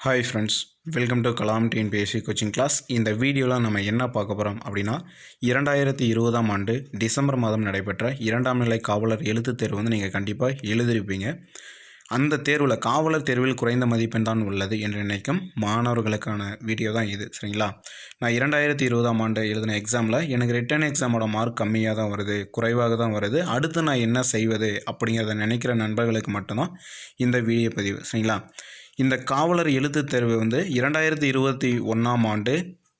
Hi friends welcome to Kalam TNPSC coaching class இந்த வீடியோவில் நம்ம என்ன பார்க்க போகிறோம் அப்படின்னா இரண்டாயிரத்தி இருபதாம் ஆண்டு டிசம்பர் மாதம் நடைபெற்ற இரண்டாம் நிலை காவலர் எழுத்துத் தேர்வு வந்து நீங்கள் கண்டிப்பாக எழுதியிருப்பீங்க அந்த தேர்வில் காவலர் தேர்வில் குறைந்த மதிப்பெண் தான் உள்ளது என்று நினைக்கும் மாணவர்களுக்கான வீடியோ தான் இது சரிங்களா? நான் இரண்டாயிரத்தி இருபதாம் ஆண்டு எழுதின எக்ஸாமில் எனக்கு ரிட்டன் எக்ஸாமோட மார்க் கம்மியாக தான் வருது குறைவாக தான் வருது. அடுத்து நான் என்ன செய்வது அப்படிங்கிறத நினைக்கிற நண்பர்களுக்கு மட்டும்தான் இந்த வீடியோ பதிவு சரிங்களா? இந்த காவலர் எழுத்துத் தேர்வு வந்து இரண்டாயிரத்தி இருபத்தி ஒன்றாம் ஆண்டு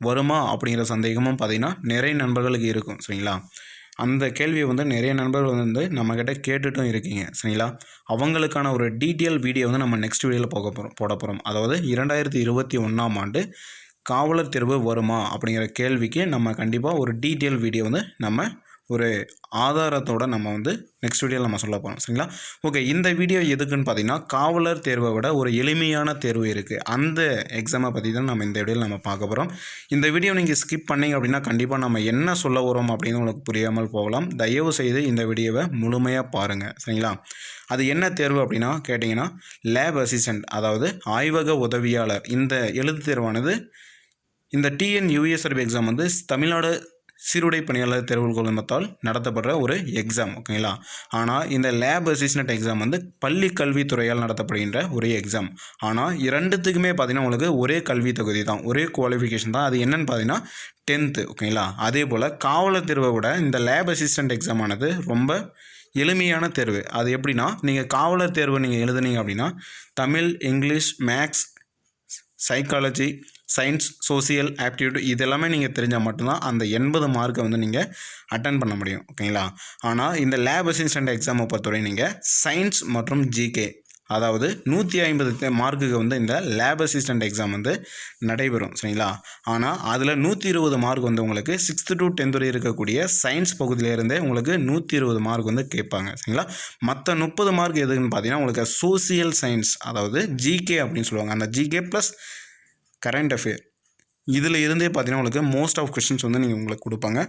வருமா அப்படிங்கிற சந்தேகமும் பார்த்திங்கன்னா நிறைய நண்பர்களுக்கு இருக்கும் சரிங்களா? அந்த கேள்வியை வந்து நிறைய நண்பர்கள் வந்து நம்மக்கிட்ட கேட்டுட்டும் இருக்கீங்க சரிங்களா? அவங்களுக்கான ஒரு டீட்டெயில் வீடியோ வந்து நம்ம நெக்ஸ்ட் வீடியோவில் போக போகிறோம் போட போகிறோம் அதாவது இரண்டாயிரத்தி இருபத்தி ஒன்றாம் ஆண்டு காவலர் தேர்வு வருமா அப்படிங்கிற கேள்விக்கு நம்ம கண்டிப்பாக ஒரு டீட்டெயில் வீடியோ வந்து நம்ம ஒரு ஆதாரத்தோடு நம்ம வந்து நெக்ஸ்ட் வீடியோவில் நம்ம சொல்ல போகிறோம் சரிங்களா? ஓகே இந்த வீடியோ எதுக்குன்னு பார்த்தீங்கன்னா காவலர் தேர்வை விட ஒரு எளிமையான தேர்வு இருக்குது அந்த எக்ஸாமை பற்றி தான் நம்ம இந்த வீடியோவில் நம்ம பார்க்க போகிறோம் இந்த வீடியோ நீங்கள் ஸ்கிப் பண்ணிங்க அப்படின்னா கண்டிப்பாக நம்ம என்ன சொல்ல வரோம் அப்படின்னு உங்களுக்கு புரியாமல் போகலாம். தயவு செய்து இந்த வீடியோவை முழுமையாக பாருங்கள் சரிங்களா? அது என்ன தேர்வு அப்படின்னா கேட்டிங்கன்னா லேப் அசிஸ்டண்ட் அதாவது ஆய்வக உதவியாளர். இந்த எழுத்து தேர்வானது இந்த டிஎன் யூஎஸ்ஆர்பி எக்ஸாம் வந்து தமிழ்நாடு சீருடை பணியாளர் தேர்வு குழுமத்தால் நடத்தப்படுற ஒரு எக்ஸாம் ஓகேங்களா ஆனால் இந்த லேப் அசிஸ்டன்ட் எக்ஸாம் வந்து பள்ளி கல்வித்துறையால் நடத்தப்படுகின்ற ஒரே எக்ஸாம் ஆனால் இரண்டுத்துக்குமே பார்த்தீங்கன்னா உங்களுக்கு ஒரே கல்வி தொகுதி தான் ஒரே குவாலிஃபிகேஷன் தான். அது என்னென்னு பார்த்தீங்கன்னா டென்த்து ஓகேங்களா அதே போல் காவலர் தேர்வை விட இந்த லேப் அசிஸ்டன்ட் எக்ஸாம் ஆனது ரொம்ப எளிமையான தேர்வு. அது எப்படின்னா நீங்கள் காவலர் தேர்வு நீங்கள் எழுதுனீங்க அப்படின்னா Tamil English maths psychology science social aptitude இது எல்லாமே நீங்கள் தெரிஞ்சால் மட்டும்தான் அந்த எண்பது மார்க்கை வந்து நீங்கள் அட்டன் பண்ண முடியும். ஓகேங்களா ஆனால் இந்த லேப் அசிஸ்டண்ட் எக்ஸாமை பொறுத்தவரை நீங்கள் சயின்ஸ் மற்றும் ஜிகே அதாவது நூற்றி ஐம்பது மார்க்குக்கு வந்து இந்த லேப் அசிஸ்டண்ட் எக்ஸாம் வந்து நடைபெறும். சரிங்களா? ஆனால் அதில் நூற்றி இருபது மார்க் வந்து உங்களுக்கு சிக்ஸ்த்து டு டென்த் வரை இருக்கக்கூடிய சயின்ஸ் பகுதியிலேருந்தே உங்களுக்கு நூற்றி இருபது மார்க் வந்து கேட்பாங்க. சரிங்களா? மற்ற முப்பது மார்க் எதுன்னு பார்த்தீங்கன்னா உங்களுக்கு சோசியல் சயின்ஸ் அதாவது ஜிகே அப்படின்னு சொல்லுவாங்க. அந்த ஜிகே ப்ளஸ் கரண்ட் அஃபேர் இதில் இருந்தே பார்த்தீங்கன்னா உங்களுக்கு மோஸ்ட் ஆஃப் கொஷின்ஸ் வந்து நீங்கள் உங்களுக்கு கொடுப்பாங்க.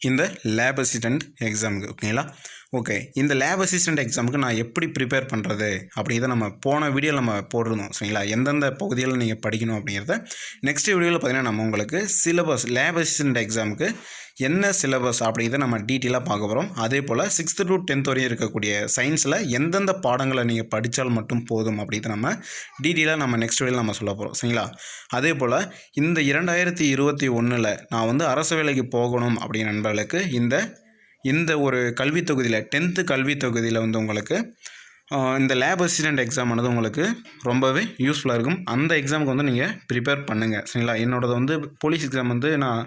இந்த லேப் அசிஸ்டண்ட் எக்ஸாமுக்கு ஓகேங்களா ஓகே இந்த லேப் அசிஸ்டண்ட் எக்ஸாமுக்கு நான் எப்படி ப்ரிப்பேர் பண்ணுறது அப்படிங்கிறத நம்ம போன வீடியோவில் நம்ம போட்டிருந்தோம் சரிங்களா? எந்தெந்த பகுதியில் நீங்கள் படிக்கணும் அப்படிங்கிறத. நெக்ஸ்ட் வீடியோவில் பார்த்தீங்கன்னா நம்ம உங்களுக்கு சிலபஸ் லேப் அசிஸ்டண்ட் எக்ஸாமுக்கு என்ன சிலபஸ் அப்படிங்கிறத நம்ம டீட்டெயிலாக பார்க்க போகிறோம் அதே போல் சிக்ஸ்த்து டு டென்த் வரையும் இருக்கக்கூடிய சயின்ஸில் எந்தெந்த பாடங்களை நீங்கள் படித்தால் மட்டும் போதும் அப்படிங்கிறத நம்ம டீட்டெயிலாக நம்ம நெக்ஸ்ட் வீடியோவில் நம்ம சொல்ல போகிறோம் சரிங்களா? அதே போல் இந்த இரண்டாயிரத்தி இருபத்தி ஒன்றில் நான் வந்து அரசு வேலைக்கு போகணும் அப்படின்னு நண்பர்களுக்கு இந்த இந்த ஒரு கல்வி தொகுதியில் டென்த்து கல்வி தொகுதியில் வந்து உங்களுக்கு இந்த லேப் அசிஸ்டண்ட் எக்ஸாம் ஆனது உங்களுக்கு ரொம்பவே யூஸ்ஃபுல்லாக இருக்கும். அந்த எக்ஸாமுக்கு வந்து நீங்கள் ப்ரிப்பேர் பண்ணுங்கள் சரிங்களா? என்னோடது வந்து போலீஸ் எக்ஸாம் வந்து நான்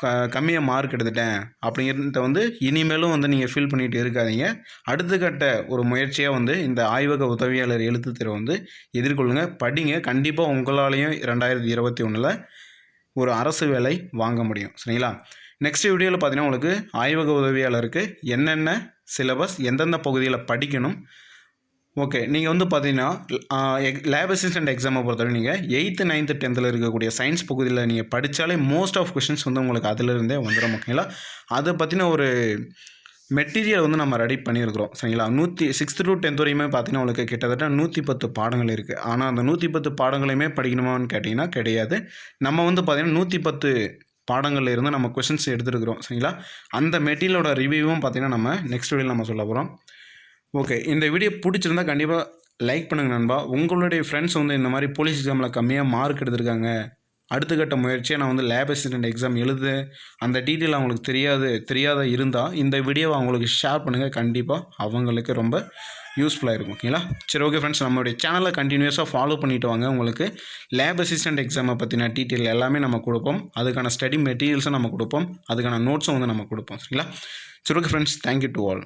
க கம்மியாக மார்க் எடுத்துட்டேன் அப்படிங்கிறத வந்து இனிமேலும் வந்து நீங்கள் ஃபீல் பண்ணிகிட்டு இருக்காதீங்க. அடுத்த கட்ட ஒரு முயற்சியாக வந்து இந்த ஆய்வக உதவியாளர் எழுத்து தேர்வை வந்து எதிர்கொள்ளுங்கள் படிங்க. கண்டிப்பாக உங்களாலேயும் ரெண்டாயிரத்தி இருபத்தி ஒன்றில் ஒரு அரசு வேலை வாங்க முடியும் சரிங்களா? நெக்ஸ்ட் வீடியோவில் பார்த்தீங்கன்னா உங்களுக்கு ஆய்வக உதவியாளருக்கு என்னென்ன சிலபஸ் எந்தெந்த பகுதியில் படிக்கணும்? ஓகே நீங்கள் வந்து பார்த்தீங்கன்னா லேப் அசிஸ்டன்ட் எக்ஸாமை பொறுத்தவரை நீங்கள் எயித்து நைன்த்து டென்த்தில் இருக்கக்கூடிய சயின்ஸ் பகுதியில் நீங்கள் படித்தாலே மோஸ்ட் ஆஃப் கொஷின்ஸ் வந்து உங்களுக்கு அதிலிருந்தே வந்துடும் ஓகேங்களா அதை பற்றின ஒரு மெட்டீரியல் வந்து நம்ம ரெடி பண்ணியிருக்கிறோம் சரிங்களா? நூற்றி சிக்ஸ்த்து டு டென்த் வரையுமே பார்த்தீங்கன்னா உங்களுக்கு கிட்டத்தட்ட நூற்றி பத்து பாடங்கள் இருக்குது ஆனால் அந்த நூற்றி பத்து பாடங்களையுமே படிக்கணுமான்னு கேட்டிங்கன்னா கிடையாது. நம்ம வந்து பார்த்திங்கன்னா நூற்றி பத்து பாடங்களில் இருந்து நம்ம கொஷின்ஸ் எடுத்துருக்குறோம் சரிங்களா? அந்த மெட்டீரியலோட ரிவ்யூவும் பார்த்திங்கன்னா நம்ம நெக்ஸ்ட் வீடியோவில் நம்ம சொல்ல போகிறோம் ஓகே இந்த வீடியோ பிடிச்சிருந்தா கண்டிப்பாக லைக் பண்ணுங்கள் நண்பா. உங்களுடைய ஃப்ரெண்ட்ஸ் வந்து இந்த மாதிரி போலீஸ் எக்ஸாமில் கம்மியாக மார்க் எடுத்திருக்காங்க. அடுத்த கட்ட முயற்சியாக நான் வந்து லேப் அசிஸ்டன்ட் எக்ஸாம் எழுது. அந்த டீட்டெயில் அவங்களுக்கு தெரியாது தெரியாத இருந்தால் இந்த வீடியோவை அவங்களுக்கு ஷேர் பண்ணுங்கள் கண்டிப்பாக அவங்களுக்கு ரொம்ப யூஸ்ஃபுல்லாக இருக்கும் ஓகேங்களா சரி ஓகே ஃப்ரெண்ட்ஸ் நம்மளுடைய சேனலை கண்டினியூஸாக ஃபாலோ பண்ணிட்டு வாங்க. உங்களுக்கு லேப் அசிஸ்டன்ட் எக்ஸாமை பற்றின டீட்டெயில் எல்லாமே நம்ம கொடுப்போம். அதுக்கான ஸ்டடி மெட்டீரியல்ஸும் நம்ம கொடுப்போம். அதுக்கான நோட்ஸும் வந்து நம்ம கொடுப்போம் சரிங்களா? சரி okay friends thank you to all